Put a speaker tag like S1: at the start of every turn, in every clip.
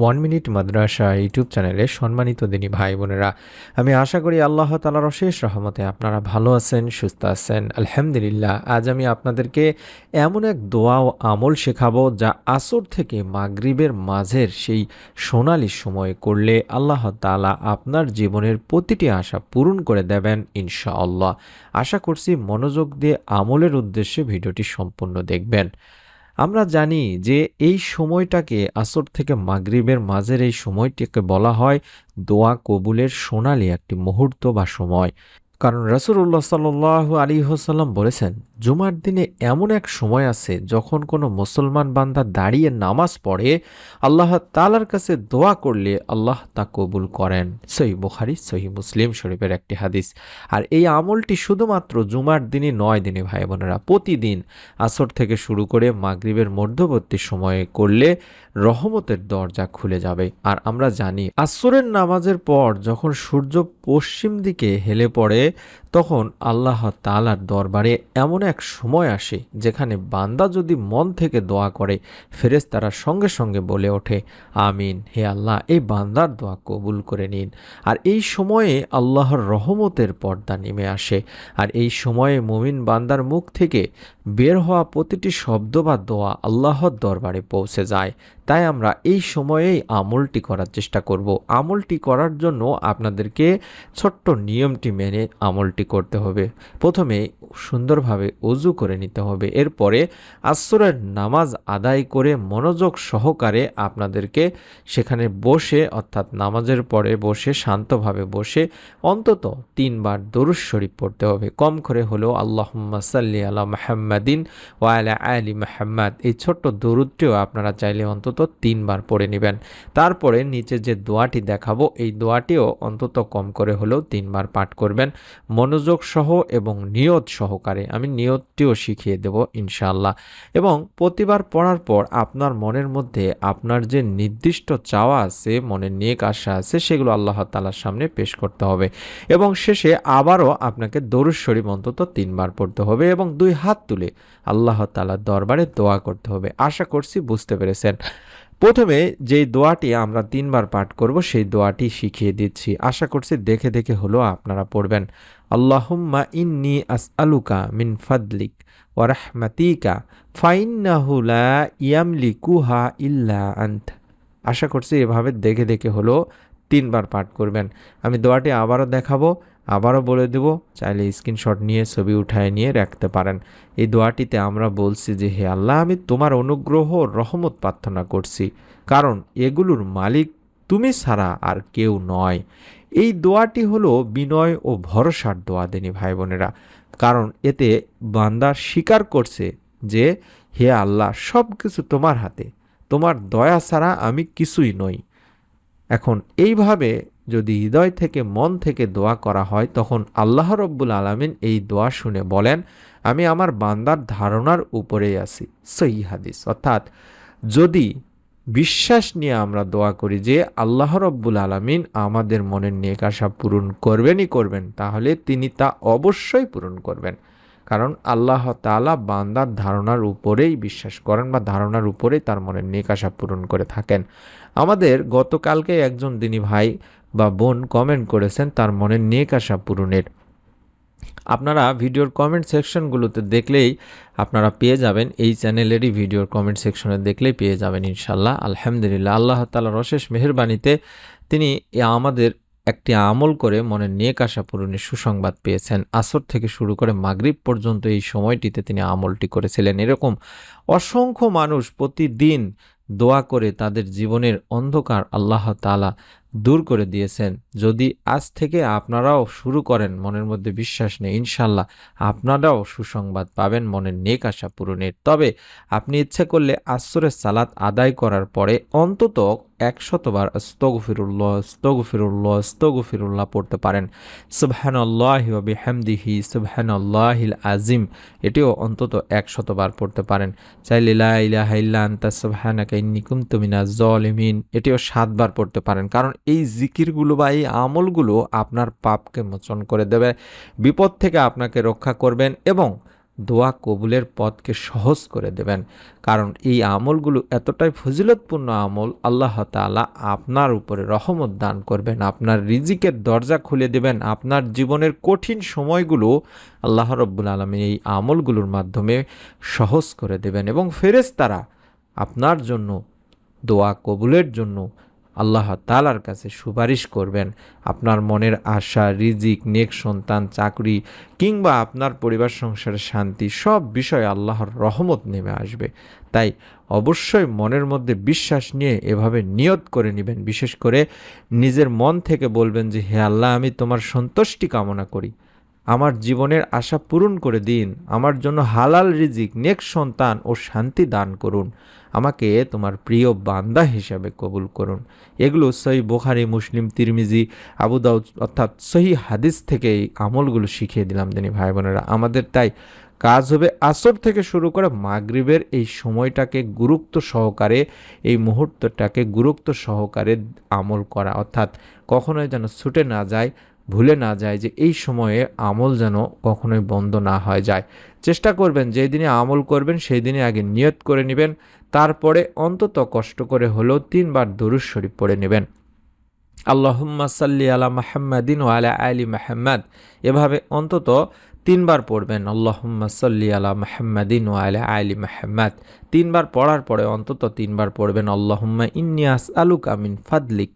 S1: One minute মাদ্রাসা YouTube চ্যানেলে সম্মানিত দিনী ভাই বোনেরা, আমি আশা করি আল্লাহ তালার অশেষ রহমতে আপনারা ভালো আছেন, সুস্থ আছেন। আলহামদুলিল্লাহ, আজ আমি আপনাদেরকে এমন এক দোয়া ও আমল শেখাবো যা আসর থেকে মাগরিবের মাঝের সেই সোনালি সময় করলে আল্লাহ তালা আপনার জীবনের প্রতিটি আশা পূরণ করে দেবেন ইনশাআল্লাহ। আশা করছি মনোযোগ দিয়ে আমলের উদ্দেশ্যে ভিডিওটি সম্পূর্ণ দেখবেন। আমরা জানি যে এই সময়টাকে আসর থেকে মাগরিবের মাঝের এই সময়টিকে বলা হয় দোয়া কবুলের সোনালি একটি মুহূর্ত বা সময়। কারণ রসুল্লাহ সাল্লাহ আলী হোসাল্লাম বলেছেন, জুমার দিনে এমন এক সময় আছে যখন কোনো মুসলমান বান্দা দাঁড়িয়ে নামাজ পড়ে, আল্লাহ তালার কাছে দোয়া করলে আল্লাহ তা কবুল করেন। সহি বুখারি, সহি মুসলিম শরীফের একটি হাদিস। আর এই আমলটি শুধুমাত্র জুমার দিনে নয় দিনে ভাই বোনেরা, প্রতিদিন আসর থেকে শুরু করে মাগরিবের মধ্যবর্তী সময়ে করলে রহমতের দরজা খুলে যাবে। আর আমরা জানি, আসরের নামাজের পর যখন সূর্য পশ্চিম দিকে হেলে পড়ে, তখন আল্লাহ তালার দরবারে এমন এক সময় আসে যেখানে বান্দা যদি মন থেকে দোয়া করে ফেরেস তারা সঙ্গে সঙ্গে বলে ওঠে, আমিন, হে আল্লাহ, এই বান্দার দোয়া কবুল করে নিন। আর এই সময়ে আল্লাহর রহমতের পর্দা নেমে আসে। আর এই সময়ে মুমিন বান্দার মুখ থেকে বের হওয়া প্রতিটি শব্দ বা দোয়া আল্লাহর দরবারে পৌঁছে যায়। তাই আমরা এই সময়েই আমলটি করার চেষ্টা করব। আমলটি করার জন্য আপনাদেরকে ছোট্ট নিয়মটি মেনে আমলটি করতে হবে। প্রথমে সুন্দরভাবে অজু করে নিতে হবে। এরপরে আসরের নামাজ আদায় করে মনোযোগ সহকারে আপনাদেরকে সেখানে বসে, অর্থাৎ নামাজের পরে বসে, শান্তভাবে বসে অন্তত তিনবার দরুদ শরীফ পড়তে হবে। কম করে হলেও আল্লাহ সাল্লি আলা মাহাম্মাদিন ওয়ালা আলী মাহাম্মাদ। এই ছোট্ট দরুদটিও আপনারা চাইলে অন্তত তিনবার পড়ে নেবেন। তারপরে নিচে যে দোয়াটি দেখাবো, এই দোয়াটিও অন্তত কম করে হলেও তিনবার পাঠ করবেন। মনোযোগ সহ এবং নিয়ত সহকারে, আমি নিয়তটিও শিখিয়ে দেব ইনশাআল্লাহ। এবং প্রতিবার পড়ার পর আপনার মনের মধ্যে আপনার যে নির্দিষ্ট চাওয়া আছে, মনের নেক আশা আছে, সেগুলো আল্লাহ তালার সামনে পেশ করতে হবে। এবং শেষে আবারও আপনাকে দরুদ শরীফ অন্তত তিনবার পড়তে হবে এবং দুই হাত তুলে আল্লাহ তালার দরবারে দোয়া করতে হবে। আশা করছি বুঝতে পেরেছেন। প্রথমে যেই দোয়াটি আমরা তিনবার পাঠ করব, সেই দোয়াটি শিখিয়ে দিচ্ছি। আশা করছি দেখে দেখে হলো আপনারা পড়বেন। আল্লাহুম্মা ইন্নি আস আলুকা মিন ফাদলিক ওয়ারাহমাতিকা ফাইন্নাহু ইয়ামলি কুহা ইল্লা আন্ত। আশা করছি এভাবে দেখে দেখে হলো তিনবার পাঠ করবেন। আমি দোয়াটি আবারও দেখাবো। আবারও বলে দেব, চাইলে স্ক্রিনশট নিয়ে ছবি উঠায় নিয়ে রাখতে পারেন। এই দোয়াটিতে আমরা বলছি যে, হে আল্লাহ, আমি তোমার অনুগ্রহ রহমত প্রার্থনা করছি। কারণ এগুলোর মালিক তুমি ছাড়া আর কেউ নয়। এই দোয়াটি হলো বিনয় ও ভরসার দোয়া, দেনি ভাই বোনেরা কারণ এতে বান্দা স্বীকার করছে যে, হে আল্লাহ সব কিছু তোমার হাতে। তোমার দয়া ছাড়া আমি কিছুই নই। এখন এইভাবে যদি হৃদয় থেকে মন থেকে দোয়া করা হয়, তখন আল্লাহ রব্বুল আলমিন এই দোয়া শুনে বলেন, আমি আমার বান্দার ধারণার উপরেই আছি। সই হাদিস। অর্থাৎ যদি বিশ্বাস নিয়ে আমরা দোয়া করি যে আল্লাহ রব্বুল আলমিন আমাদের মনের নেক আশা পূরণ করবেনই করবেন, তাহলে তিনি তা অবশ্যই পূরণ করবেন। কারণ আল্লাহ তালা বান্দার ধারণার উপরেই বিশ্বাস করেন বা ধারণার উপরেই তার মনের নেক আশা পূরণ করে থাকেন। আমাদের গতকালকে একজন দিনী ভাই বা বোন কমেন্ট করেছেন তার মনের নেক আশা পূরণের। আপনারা ভিডিওর কমেন্ট সেকশনগুলোতে দেখলেই আপনারা পেয়ে যাবেন, এই চ্যানেলেরই ভিডিওর কমেন্ট সেকশনে দেখলেই পেয়ে যাবেন ইনশাল্লাহ আলহামদুলিল্লাহ, আল্লাহ তালার অশেষ মেহরবানিতে তিনি আমাদের একটি আমল করে মনে নেক আশা পূরণের সুসংবাদ পেয়েছেন। আসর থেকে শুরু করে মাগরিব পর্যন্ত এই সময়টিতে তিনি আমলটি করেছিলেন। এরকম অসংখ্য মানুষ প্রতিদিন দোয়া করে তাদের জীবনের অন্ধকার আল্লাহ তালা দূর করে দিয়েছেন। যদি আজ থেকে আপনারাও শুরু করেন, মনের মধ্যে বিশ্বাস নেই, ইনশাল্লাহ আপনারাও সুসংবাদ পাবেন, মনের নেক আশা পূরণের। তবে আপনি ইচ্ছে করলে আসরের সালাত আদায় করার পরে অন্তত একশতবার স্তগফিরুল্লাহ স্তগফিরুল্লাহ স্তগফিরুল্লাহ পড়তে পারেন। সুবহান আল্লাহ বিহামদিহি সুবহান আল্লাহিল আজিম এটিও অন্তত একশতবার পড়তে পারেন। চাইলে লা ইলাহা ইল্লা আনতা, সুবহানাকা ইন্নী কুনতু মিনাজ জালিমিন এটিও সাতবার পড়তে পারেন। কারণ এই জিকিরগুলো বা এই আমলগুলো আপনার পাপকে মোচন করে দেবে, বিপদ থেকে আপনাকে রক্ষা করবেন এবং দোয়া কবুলের পথকে সহজ করে দেবেন। কারণ এই আমলগুলো এতটাই ফজিলতপূর্ণ আমল, আল্লাহ তাআলা আপনার উপরে রহমত দান করবেন, আপনার রিজিকের দরজা খুলে দেবেন, আপনার জীবনের কঠিন সময়গুলো আল্লাহ রব্বুল আলমী এই আমলগুলোর মাধ্যমে সহজ করে দেবেন এবং ফেরেশতারা আপনার জন্য, দোয়া কবুলের জন্য আল্লাহ তালার কাছে সুপারিশ করবেন আপনার মনের আশা, রিজিক, নেক সন্তান, চাকরি কিংবা আপনার পরিবার সংসারের শান্তি সব বিষয়ে আল্লাহর রহমত নেমে আসবে। তাই অবশ্যই মনের মধ্যে বিশ্বাস নিয়ে এভাবে নিয়ত করে নেবেন। বিশেষ করে নিজের মন থেকে বলবেন যে, হে আল্লাহ, আমি তোমার সন্তুষ্টি কামনা করি। আমার জীবনের আশা পূরণ করে দিন। আমার জন্য হালাল রিজিক, নেক সন্তান ও শান্তি দান করুন। আমাকে তোমার প্রিয় বান্দা হিসাবে কবুল করুন। এগুলো সহি বোখারি, মুসলিম, তিরমিজি, আবু দাউদ অর্থাৎ সহি হাদিস থেকে এই আমলগুলো শিখিয়ে দিলাম তিনি ভাই বোনেরা। আমাদের তাই কাজ হবে আসর থেকে শুরু করে মাগরিবের এই সময়টাকে গুরুত্ব সহকারে, এই মুহূর্তটাকে গুরুত্ব সহকারে আমল করা। অর্থাৎ কখনোই যেন ছুটে না যায় ভুলে না যায় যে এই সময়ে আমল যেন কখনোই বন্ধ না হয়ে যায়। চেষ্টা করবেন যেই দিনে আমল করবেন সেই দিনে আগে নিয়ত করে নেবেন, তারপরে অন্তত কষ্ট করে হলেও তিনবার দরুদ শরীফ পড়ে নেবেন। আল্লাহুম্মা সাল্লি আলা মাহাম্মাদিন ও আলা আলী মাহাম্মাদ। এভাবে অন্তত তিনবার পড়বেন, আল্লাহুম্মা সাল্লি আলা মাহাম্মাদিন ও আলা আলী মাহাম্মাদ। তিনবার পড়ার পরে অন্তত তিনবার পড়বেন, আল্লাহুম্মা ইন্নিয়াস আলুক আমিন ফাদলিক।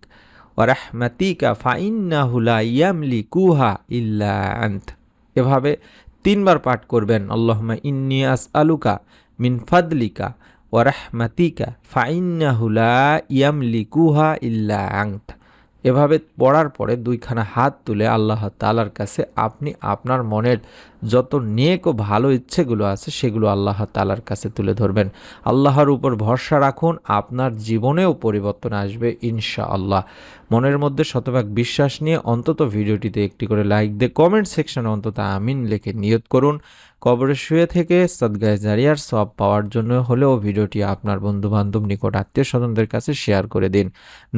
S1: ওয়ারাহমাতিকা ফাইন্নাহু লা ইয়ামলিকুহা ইল্লা আন্ত। এভাবে তিনবার পাঠ করবেন আল্লাহমা ইন্নি আসআলুকা মিন ফাদলিকা ওয়ারাহমাতিকা ফাইন্নাহু ইয়ামলি কুহা ইল্লা আন্ত। এভাবে পড়ার পরে দুইখানা হাত তুলে আল্লাহ তালার কাছে আপনি আপনার মনের যত নেক ও ভালো ইচ্ছেগুলো আছে সেগুলো আল্লাহ তালার কাছে তুলে ধরবেন। আল্লাহর উপর ভরসা রাখুন, আপনার জীবনেও পরিবর্তন আসবে ইনশা আল্লাহ মনের মধ্যে শতভাগ বিশ্বাস নিয়ে অন্তত ভিডিওটিতে একটি করে লাইক দিয়ে কমেন্ট সেকশনে অন্তত আমিন লেখে নিয়ত করুন। কবরে শুয়ে থেকে সদগায় জারিয়ার সব পাওয়ার জন্য হলেও ভিডিওটি আপনার বন্ধু বান্ধব নিকট আত্মীয় স্বজনদের কাছে শেয়ার করে দিন।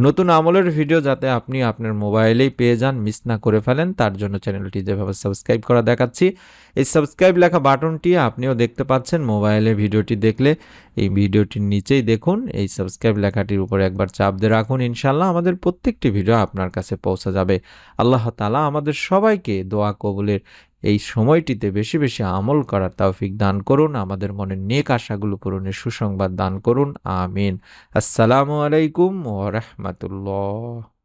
S1: নতুন আমলের ভিডিও যাতে আপনি আপনার মোবাইলেই পেয়ে যান, মিস না করে ফেলেন, তার জন্য চ্যানেলটি যেভাবে সাবস্ক্রাইব করা দেখাচ্ছি, এই সাবস্ক্রাইব লেখা বাটনটি আপনিও দেখতে পাচ্ছেন। মোবাইলে ভিডিওটি দেখলে এই ভিডিওটির নিচেই দেখুন, এই সাবস্ক্রাইব লেখাটির উপরে একবার চাপ দিয়ে রাখুন ইনশাল্লাহ আমাদের প্রত্যেকটি ভিডিও আপনার কাছে পৌঁছে যাবে। আল্লাহ তালা আমাদের সবাইকে দোয়া কবুলের এই সময়টিতে বেশি বেশি আমল করার তৌফিক দান করুন, আমাদের মনের নেক আশাগুলো পূরণের সুসংবাদ দান করুন, আমিন। আসসালামু আলাইকুম ওয়া রাহমাতুল্লাহ।